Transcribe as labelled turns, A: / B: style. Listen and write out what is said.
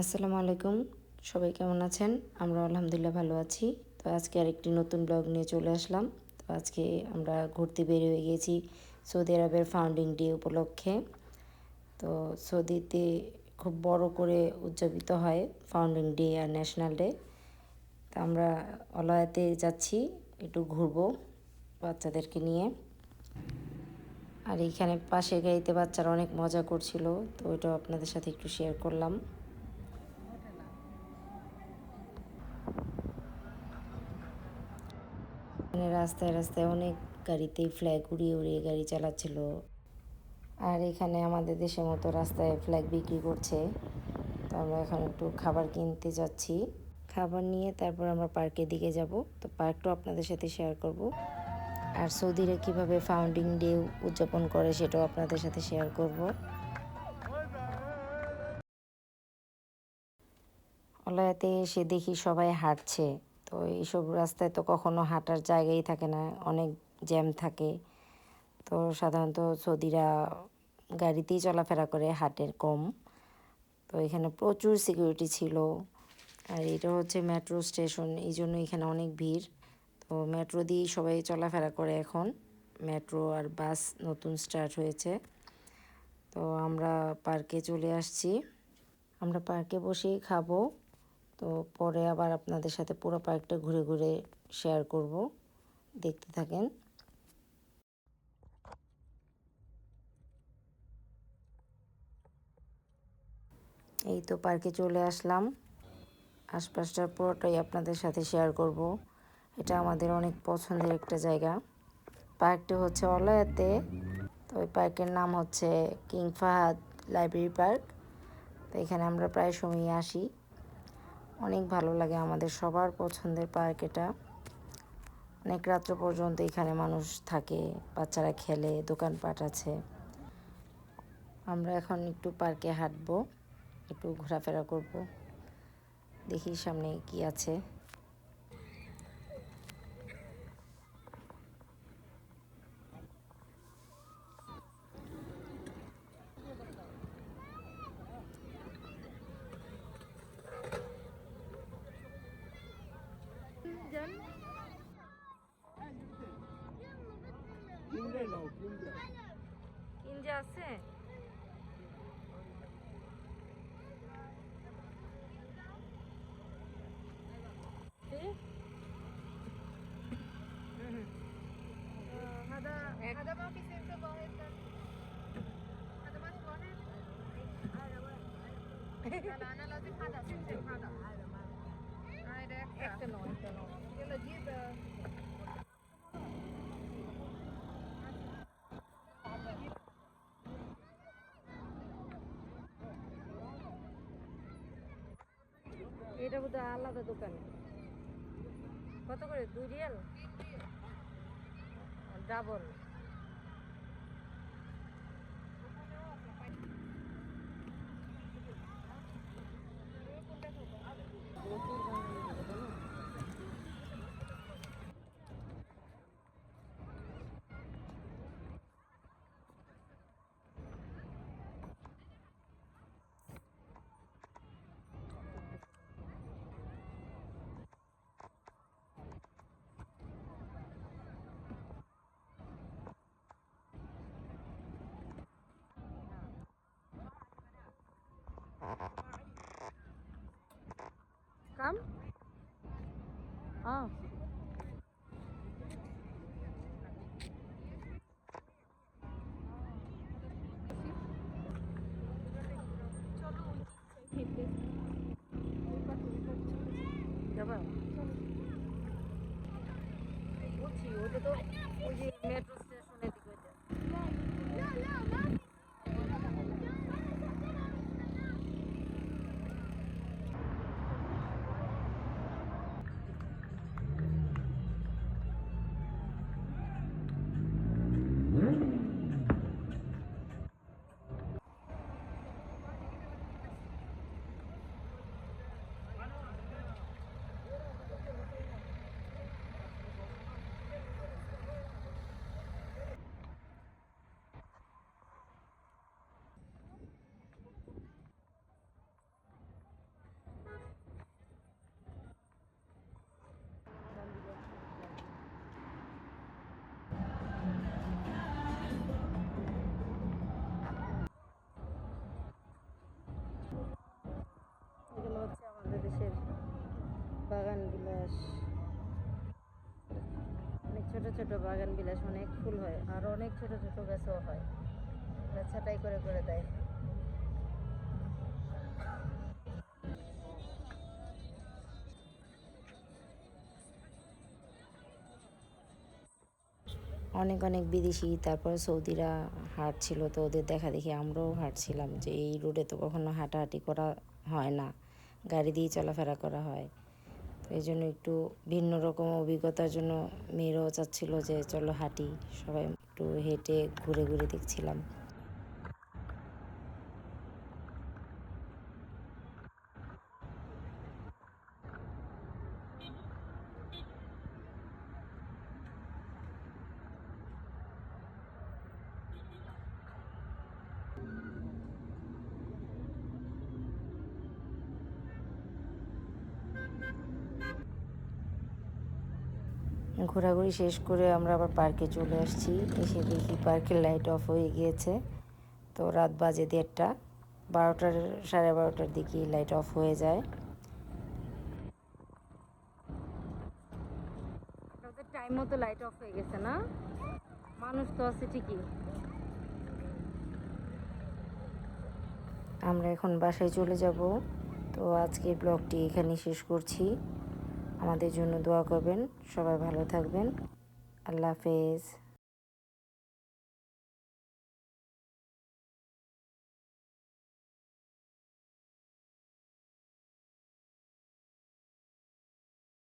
A: আসসালামু আলাইকুম। সবাই কেমন আছেন? আমরা আলহামদুলিল্লাহ ভালো আছি। তো আজকে আরেকটি নতুন ব্লগ নিয়ে চলে আসলাম। তো আজকে আমরা ঘুরতে বের হয়ে গিয়েছি সৌদি আরবের ফাউন্ডিং ডে উপলক্ষে। তো সৌদিতে খুব বড় করে উদযাপিত হয় ফাউন্ডিং ডে আর ন্যাশনাল ডে তো আমরা অলয়াতে যাচ্ছি, একটু ঘুরবো বাচ্চাদেরকে নিয়ে। আর এইখানে পাশের গাড়িতে বাচ্চারা অনেক মজা করছিল, তো ওইটাও আপনাদের সাথে একটু শেয়ার করলাম। মানে রাস্তায় রাস্তায় অনেক গাড়িতেই ফ্ল্যাগ উড়িয়ে উড়িয়ে গাড়ি চালাচ্ছিল। আর এখানে আমাদের দেশের মতো রাস্তায় ফ্ল্যাগ বিক্রি করছে। তো আমরা এখন একটু খাবার কিনতে যাচ্ছি। খাবার নিয়ে তারপর আমরা পার্কের দিকে যাব। তো পার্কটাও আপনাদের সাথে শেয়ার করব। আর সৌদিরা কীভাবে ফাউন্ডিং ডে উদযাপন করে সেটাও আপনাদের সাথে শেয়ার করব। অলয়াতে এসে দেখি সবাই হাঁটছে। তো এইসব রাস্তায় তো কখনো হাঁটার জায়গাই থাকে না, অনেক জ্যাম থাকে। তো সাধারণত সৌদিরা গাড়িতেই চলাফেরা করে, হাটের কম। তো এখানে প্রচুর সিকিউরিটি ছিল। আর এটা হচ্ছে মেট্রো স্টেশন এই জন্য এখানে অনেক ভিড়। তো মেট্রো দিয়েই সবাই চলাফেরা করে এখন। মেট্রো আর বাস নতুন স্টার্ট হয়েছে। তো আমরা পার্কে চলে আসছি। আমরা পার্কে বসেই খাব। তো পরে আবার আপনাদের সাথে পুরো পার্কটা ঘুরে ঘুরে শেয়ার করব। দেখতে থাকেন। এই তো পার্কে চলে আসলাম। আশপাশটা পুরোটাই আপনাদের সাথে শেয়ার করব। এটা আমাদের অনেক পছন্দের একটা জায়গা। পার্কটি হচ্ছে অলয়াতে। তো ওই পার্কের নাম হচ্ছে কিং ফাহাদ লাইব্রেরি পার্ক। তো এখানে আমরা প্রায় সময় আসি। অনেক ভালো লাগে আমাদের সবার পছন্দের পার্ক এটা। অনেক রাত্র পর্যন্ত এখানে মানুষ থাকে, বাচ্চারা খেলে, দোকানপাট আছে। আমরা এখন একটু পার্কে হাঁটবো, একটু ঘোরাফেরা করব। দেখি সামনে কি আছে। কিনজা আছে
B: هذا هذا ما في سنسة ظاهر هذا ماشي ظاهر لا لا انا لازم هذا سنسة هذا هذا
A: এটা বোধহয় আলাদা দোকানে। কত করে? দুই riyal. Double. Ha ha ha. বাগান বিলাস। অনেক ছোট ছোট বাগান বিলাস, অনেক ফুল হয়, আর অনেক ছোট ছোট গাছও হয়। গাছ ছাটাই করে করে দেয়। অনেক অনেক বিদেশি, তারপরে সৌদিরা হাঁটছিল, তো ওদের দেখা দেখি আমরাও হাঁটছিলাম যে এই রোডে তো কখনো হাঁটাহাঁটি করা হয় না। গাড়ি দিয়ে চলাফেরা করা হয়। এই জন্য একটু ভিন্ন রকম অভিজ্ঞতার জন্য মেয়েরাও চাচ্ছিল যে চলো হাঁটি। সবাই একটু হেঁটে ঘুরে ঘুরে দেখছিলাম। ঘোরাঘুরি শেষ করে আমরা আবার পার্কে চলে আসছি। এসে দেখি পার্কের লাইট অফ হয়ে গিয়েছে। তো রাত বাজে দেড়টা। বারোটার সাড়ে বারোটার দিকে লাইট অফ হয়ে যায়। টাইম মতো লাইট অফ হয়ে গেছে না? মানুষ তো আছে ঠিকই। আমরা এখন বাসায় চলে যাব। তো আজকে ব্লগটি এখানে শেষ করছি। আমাদের জন্য দোয়া করবেন। সবাই ভালো থাকবেন। আল্লাহ হাফেজ।